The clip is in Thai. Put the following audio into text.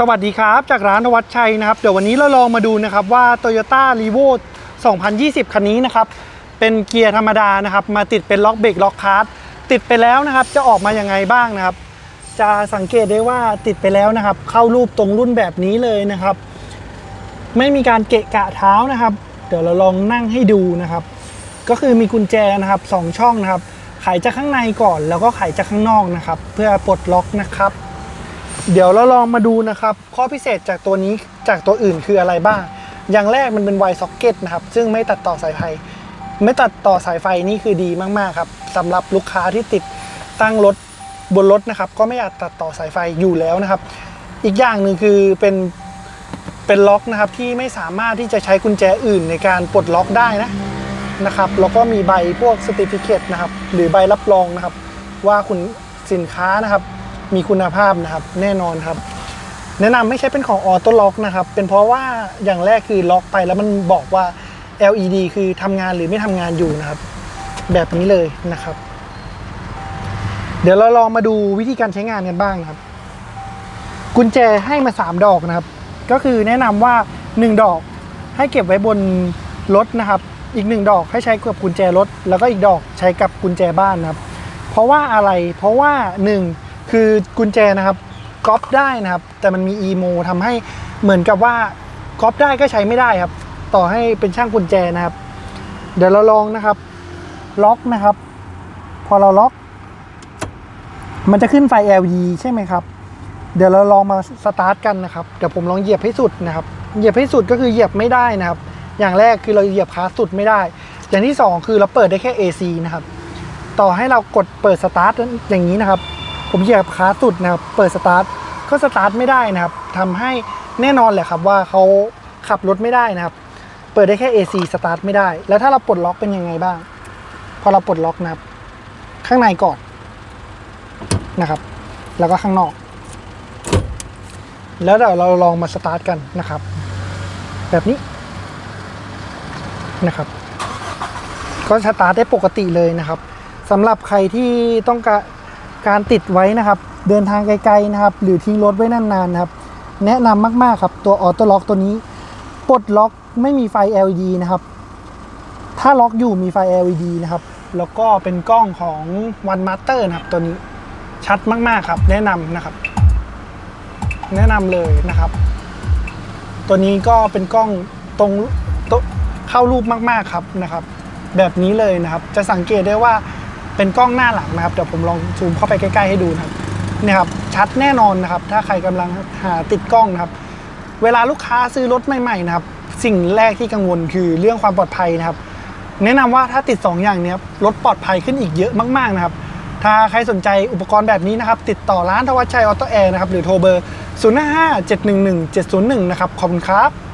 สวัสดีครับ จากร้านนวัดชัยนะครับ เดี๋ยววันนี้เราลองมาดูนะครับว่า Toyota r e v o 2020 คันนี้นะครับ เป็นเกียร์ธรรมดานะครับ มาติดเป็นล็อกเบรกล็อกคาร์ดติดไปแล้วนะครับ จะออกมายังไงบ้างนะครับ จะสังเกตได้ว่าติดไปแล้วนะครับ เข้ารูปตรงรุ่นแบบนี้เลยนะครับ ไม่มีการเกะกะเท้านะครับ เดี๋ยวเราลองนั่งให้ดูนะครับ ก็คือมีกุญแจนะครับสองช่องนะครับ ไขจากข้างในก่อนแล้วก็ไขจากข้างนอกนะครับ เพื่อปลดล็อกนะครับ เดี๋ยวเราลองมาดูนะครับ ข้อพิเศษจากตัวนี้จากตัวอื่นคืออะไรบ้าง อย่างแรกมันเป็นไวซ็อกเก็ตนะครับ ซึ่งไม่ตัดต่อสายไฟ ไม่ตัดต่อสายไฟนี่คือดีมาก ๆ ครับสำหรับลูกค้าที่ติดตั้งรถบนรถนะครับ ก็ไม่อยากตัดต่อสายไฟอยู่แล้วนะครับ อีกอย่างหนึ่งคือเป็นเป็นล็อกนะครับที่ไม่สามารถที่จะใช้กุญแจอื่นในการปลดล็อกได้นะนะครับแล้วก็มีใบพวกสติฟิเคตนะครับหรือใบรับรองนะครับ ว่าคุณสินค้านะครับ มีคุณภาพนะครับ แน่นอนครับ แนะนำไม่ใช่เป็นของออโต้ล็อกนะครับ เป็นเพราะว่าอย่างแรกคือล็อกไปแล้วมันบอกว่า LED คือทำงานหรือไม่ทำงานอยู่นะครับ แบบนี้เลยนะครับ เดี๋ยวเราลองมาดูวิธีการใช้งานกันบ้างครับ กุญแจให้มา 3 ดอกนะครับ ก็คือแนะนำว่า 1 ดอกให้เก็บไว้บนรถนะครับ อีก 1 ดอกให้ใช้กับกุญแจรถ แล้วก็อีกดอกใช้กับกุญแจบ้านนะครับ เพราะว่าอะไร เพราะว่า 1 คือกุญแจนะครับก๊อปได้นะครับ แต่มันมีอีโมทำให้เหมือนกับว่าก๊อปได้ก็ใช้ไม่ได้ครับ ต่อให้เป็นช่างกุญแจนะครับ เดี๋ยวเราลองนะครับ ล็อกนะครับ พอเราล็อก มันจะขึ้นไฟ LED ใช่ไหมครับ เดี๋ยวเราลองมาสตาร์ทกันนะครับ เดี๋ยวผมลองเหยียบให้สุดนะครับ เหยียบให้สุดก็คือเหยียบไม่ได้นะครับ อย่างแรกคือเราเหยียบคาสุดไม่ได้ อย่างที่สองคือเราเปิดได้แค่ AC นะครับ ต่อให้เรากดเปิดสตาร์ทอย่างนี้นะครับ ผมเหยียบคลาสุดนะครับ เปิดสตาร์ทก็สตาร์ทไม่ได้นะครับทำให้แน่นอนแหละครับว่าเขาขับรถไม่ได้นะครับ เปิดได้แค่ AC สตาร์ทไม่ได้ แล้วถ้าเราปลดล็อกเป็นยังไงบ้าง พอเราปลดล็อกนะครับ ข้างในก่อนนะครับ แล้วก็ข้างนอก แล้วเดี๋ยวเราลองมาสตาร์ทกันนะครับ แบบนี้นะครับก็สตาร์ทได้ปกติเลยนะครับสำหรับใครที่ต้องการ การติดไว้นะครับ เดินทางไกลๆนะครับ หรือทิ้งรถไว้นานๆนะครับ แนะนำมากๆครับตัวออโต้ล็อกตัวนี้ปลดล็อกไม่มีไฟ LED นะครับ ถ้าล็อกอยู่มีไฟ LED นะครับ แล้วก็เป็นกล้องของ One Master นะครับตัวนี้ชัดมากๆครับ แนะนำนะครับ แนะนำเลยนะครับ ตัวนี้ก็เป็นกล้องตรงตรงเข้ารูปมากๆครับนะครับ แบบนี้เลยนะครับ จะสังเกตได้ว่า เป็นกล้องหน้าหลังนะครับเดี๋ยวผมลองซูมเข้าไปใกล้ๆให้ดูนะครับเนี่ยครับชัดแน่นอนนะครับ ถ้าใครกำลังหาติดกล้องนะครับ เวลาลูกค้าซื้อรถใหม่ๆนะครับ สิ่งแรกที่กังวลคือเรื่องความปลอดภัยนะครับ แนะนำว่าถ้าติด 2 อย่างนี้รถปลอดภัยขึ้นอีกเยอะมากๆนะครับ ถ้าใครสนใจอุปกรณ์แบบนี้นะครับ ติดต่อร้านทวัชชัยออโต้แอร์นะครับหรือโทรเบอร์ 0 5 5 7 1 1 7 0 1 นะครับขอบคุณครับ